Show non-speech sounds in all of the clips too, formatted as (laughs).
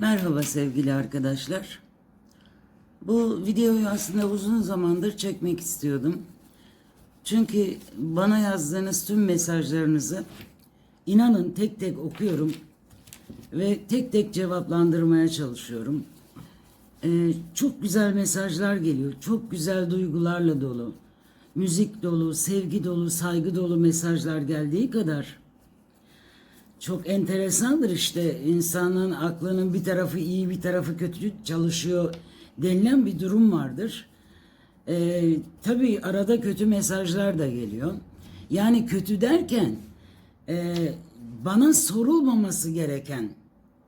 Merhaba sevgili arkadaşlar. Bu videoyu aslında uzun zamandır çekmek istiyordum. Çünkü bana yazdığınız tüm mesajlarınızı inanın tek tek okuyorum ve tek tek cevaplandırmaya çalışıyorum. Ee, çok güzel mesajlar geliyor. Çok güzel duygularla dolu. Müzik dolu, sevgi dolu, saygı dolu mesajlar geldiği kadar çok enteresandır işte insanın aklının bir tarafı iyi bir tarafı kötü çalışıyor denilen bir durum vardır. Ee, tabii arada kötü mesajlar da geliyor. Yani kötü derken e, bana sorulmaması gereken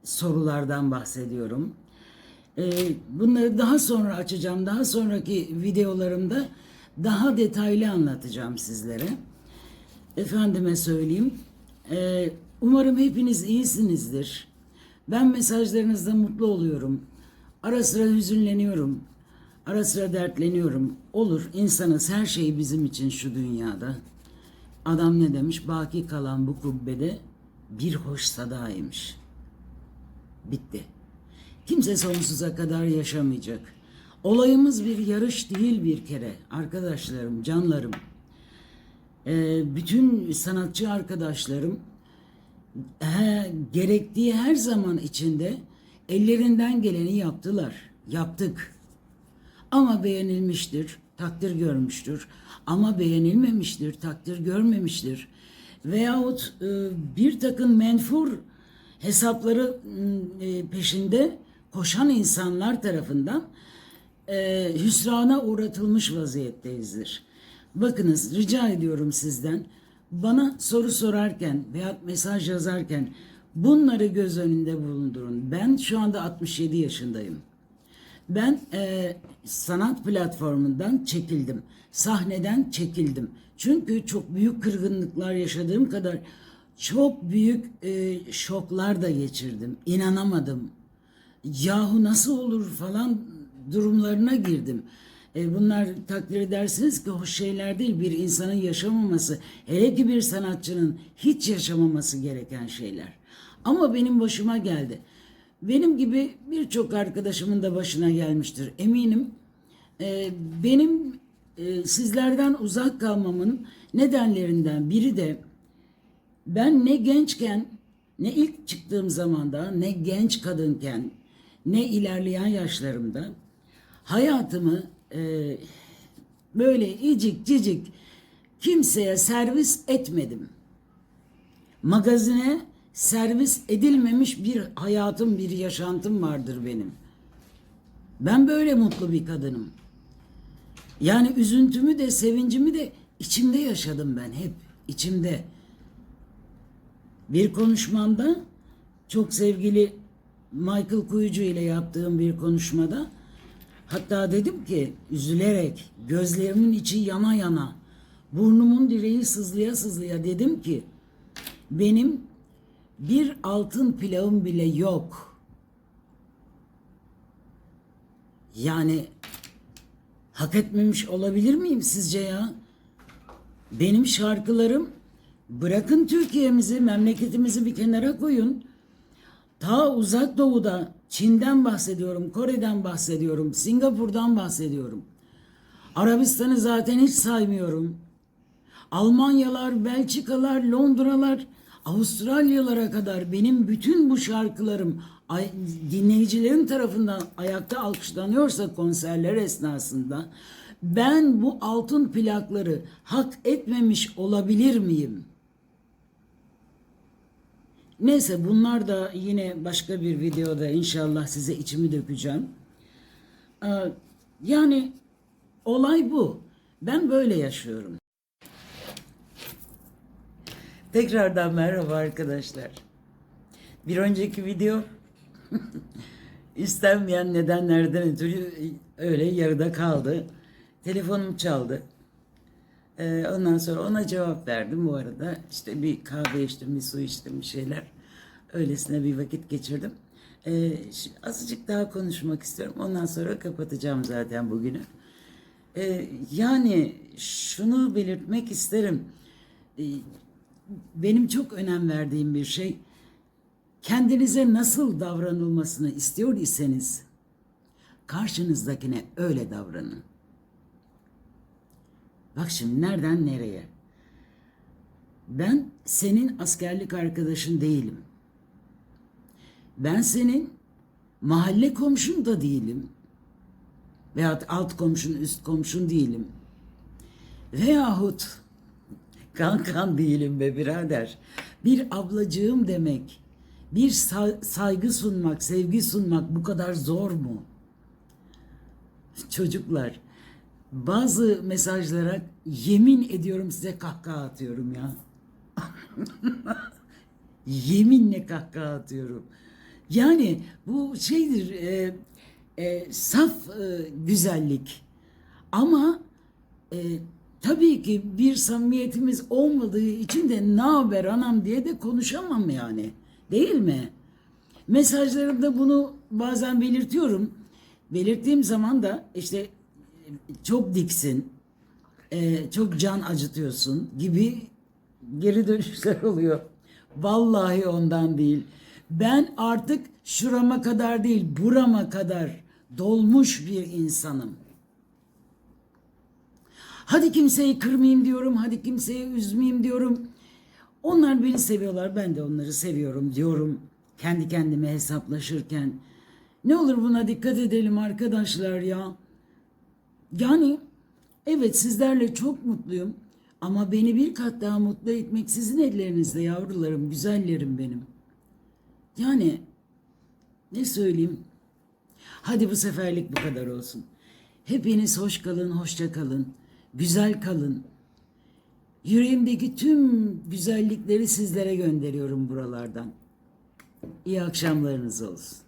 sorulardan bahsediyorum. Ee, bunları daha sonra açacağım. Daha sonraki videolarımda daha detaylı anlatacağım sizlere. Efendime söyleyeyim. Ee, umarım hepiniz iyisinizdir. Ben mesajlarınızda mutlu oluyorum. Ara sıra hüzünleniyorum. Ara sıra dertleniyorum. Olur insanız her şey bizim için şu dünyada. Adam ne demiş? Baki kalan bu kubbede bir hoş sadaymış. Bitti. Kimse sonsuza kadar yaşamayacak. Olayımız bir yarış değil bir kere. Arkadaşlarım, canlarım. Ee, bütün sanatçı arkadaşlarım he, gerektiği her zaman içinde ellerinden geleni yaptılar. Yaptık. Ama beğenilmiştir, takdir görmüştür. Ama beğenilmemiştir, takdir görmemiştir. Veyahut e, bir takım menfur hesapları e, peşinde koşan insanlar tarafından e, hüsrana uğratılmış vaziyetteyizdir. Bakınız rica ediyorum sizden bana soru sorarken veya mesaj yazarken bunları göz önünde bulundurun. Ben şu anda 67 yaşındayım. Ben e, sanat platformundan çekildim. Sahneden çekildim. Çünkü çok büyük kırgınlıklar yaşadığım kadar çok büyük e, şoklar da geçirdim. İnanamadım. Yahu nasıl olur falan durumlarına girdim. E, bunlar takdir edersiniz ki hoş şeyler değil. Bir insanın yaşamaması, hele ki bir sanatçının hiç yaşamaması gereken şeyler. Ama benim başıma geldi. Benim gibi birçok arkadaşımın da başına gelmiştir. Eminim e, benim e, sizlerden uzak kalmamın nedenlerinden biri de ben ne gençken ne ilk çıktığım zamanda ne genç kadınken ne ilerleyen yaşlarımda hayatımı e, böyle icik cicik kimseye servis etmedim. Magazine servis edilmemiş bir hayatım, bir yaşantım vardır benim. Ben böyle mutlu bir kadınım. Yani üzüntümü de sevincimi de içimde yaşadım ben hep içimde. Bir konuşmamda çok sevgili Michael Kuyucu ile yaptığım bir konuşmada hatta dedim ki üzülerek gözlerimin içi yana yana burnumun direği sızlıya sızlıya dedim ki benim bir altın pilavım bile yok. Yani hak etmemiş olabilir miyim sizce ya? Benim şarkılarım bırakın Türkiye'mizi, memleketimizi bir kenara koyun. Ta uzak doğuda Çin'den bahsediyorum, Kore'den bahsediyorum, Singapur'dan bahsediyorum. Arabistan'ı zaten hiç saymıyorum. Almanyalar, Belçikalar, Londralar, Avustralyalara kadar benim bütün bu şarkılarım dinleyicilerin tarafından ayakta alkışlanıyorsa konserler esnasında ben bu altın plakları hak etmemiş olabilir miyim? Neyse bunlar da yine başka bir videoda inşallah size içimi dökeceğim. Ee, Yani olay bu. Ben böyle yaşıyorum. Tekrardan merhaba arkadaşlar. Bir önceki video (laughs) istenmeyen nedenlerden ötürü öyle yarıda kaldı. Telefonum çaldı. Ee, ondan sonra ona cevap verdim bu arada. İşte bir kahve içtim, bir su içtim, bir şeyler. Öylesine bir vakit geçirdim. Ee, azıcık daha konuşmak istiyorum. Ondan sonra kapatacağım zaten bugünü. Ee, yani şunu belirtmek isterim. Benim çok önem verdiğim bir şey. kendinize nasıl davranılmasını istiyor iseniz karşınızdakine öyle davranın. Bak şimdi nereden nereye? Ben senin askerlik arkadaşın değilim. Ben senin mahalle komşun da değilim. Veyahut alt komşun, üst komşun değilim. Veyahut kankan değilim be birader. Bir ablacığım demek, bir sa- saygı sunmak, sevgi sunmak bu kadar zor mu? Çocuklar, bazı mesajlara yemin ediyorum size kahkaha atıyorum ya. (laughs) Yeminle kahkaha atıyorum. Yani bu şeydir, e, e, saf e, güzellik. Ama e, tabii ki bir samimiyetimiz olmadığı için de ne haber anam diye de konuşamam yani. Değil mi? Mesajlarımda bunu bazen belirtiyorum. Belirttiğim zaman da işte çok diksin, e, çok can acıtıyorsun gibi geri dönüşler oluyor. Vallahi ondan değil. Ben artık şurama kadar değil, burama kadar dolmuş bir insanım. Hadi kimseyi kırmayayım diyorum, hadi kimseyi üzmeyeyim diyorum. Onlar beni seviyorlar, ben de onları seviyorum diyorum. Kendi kendime hesaplaşırken. Ne olur buna dikkat edelim arkadaşlar ya. Yani evet sizlerle çok mutluyum. Ama beni bir kat daha mutlu etmek sizin ellerinizde yavrularım, güzellerim benim. Yani ne söyleyeyim? Hadi bu seferlik bu kadar olsun. Hepiniz hoş kalın, hoşça kalın. Güzel kalın. Yüreğimdeki tüm güzellikleri sizlere gönderiyorum buralardan. İyi akşamlarınız olsun.